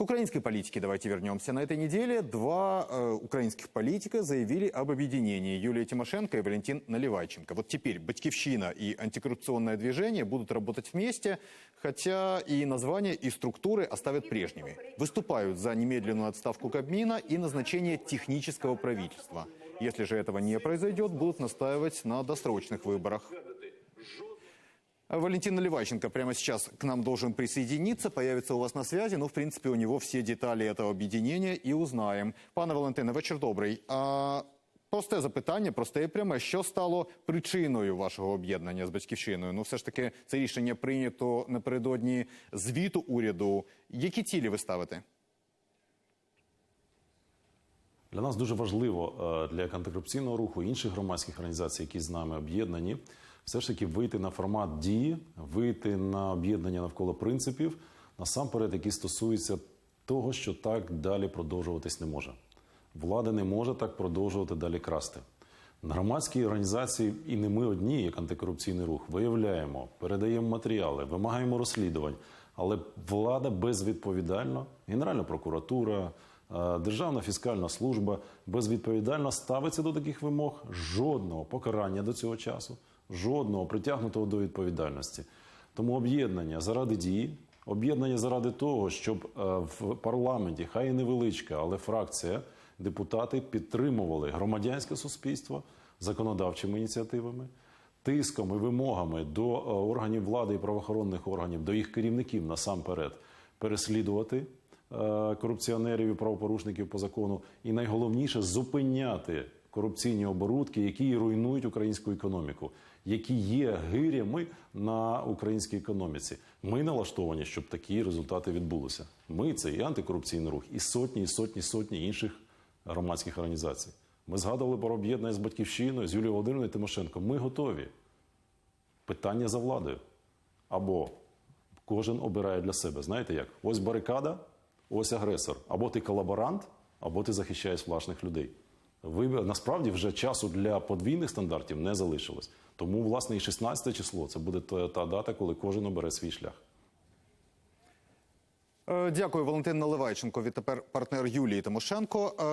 К украинской политике давайте вернемся. На этой неделе два э, украинских политика заявили об объединении. Юлия Тимошенко и Валентин Наливайченко. Вот теперь Батькивщина и антикоррупционное движение будут работать вместе, хотя и названия, и структуры оставят прежними. Выступают за немедленную отставку Кабмина и назначение технического правительства. Если же этого не произойдет, будут настаивать на досрочных выборах. Валентин Наливайченко прямо сейчас к нам должен присоединиться, появится у вас на связи, но в принципе у него все деталі этого об'єднання і узнаємо. Пане Валентине, вечір добрий. А, просте запитання, просте і пряме. Що стало причиною вашого об'єднання з батьківщиною? Ну, все ж таки, це рішення прийнято напередодні звіту уряду. Які цілі ви ставите? Для нас дуже важливо е, для антикорупційного руху інших громадських організацій, які з нами об'єднані, все ж таки вийти на формат дії, вийти на об'єднання навколо принципів, насамперед, які стосуються того, що так далі продовжуватись не може. Влада не може так продовжувати далі красти. Громадські організації, і не ми одні, як антикорупційний рух, виявляємо, передаємо матеріали, вимагаємо розслідувань, але влада безвідповідально, Генеральна прокуратура, е, Державна фіскальна служба безвідповідально ставиться до таких вимог. Жодного покарання до цього часу, жодного притягнутого до відповідальності. Тому об'єднання заради дії, об'єднання заради того, щоб е, в парламенті, хай і невеличка, але фракція, депутати підтримували громадянське суспільство законодавчими ініціативами, тиском і вимогами до е, органів влади і правоохоронних органів, до їх керівників насамперед переслідувати е, корупціонерів і правопорушників по закону, і найголовніше зупиняти корупційні оборудки, які руйнують українську економіку, які є гирями на українській економіці. Ми налаштовані, щоб такі результати відбулися. Ми це і антикорупційний рух, і сотні, і сотні, сотні інших громадських організацій. Ми згадували про об'єднання з батьківщиною, з Юлією Володимирівною Тимошенко. Ми готові. Питання за владою. Або кожен обирає для себе. Знаєте як? Ось барикада, ось агресор. Або ти колаборант, або ти захищаєш власних людей. Ви насправді вже часу для подвійних стандартів не залишилось. Тому, власне, і 16 число це буде та, та дата, коли кожен обере свій шлях. Е, Дякую, Валентин Наливайченко. Відтепер партнер Юлії Тимошенко. Е,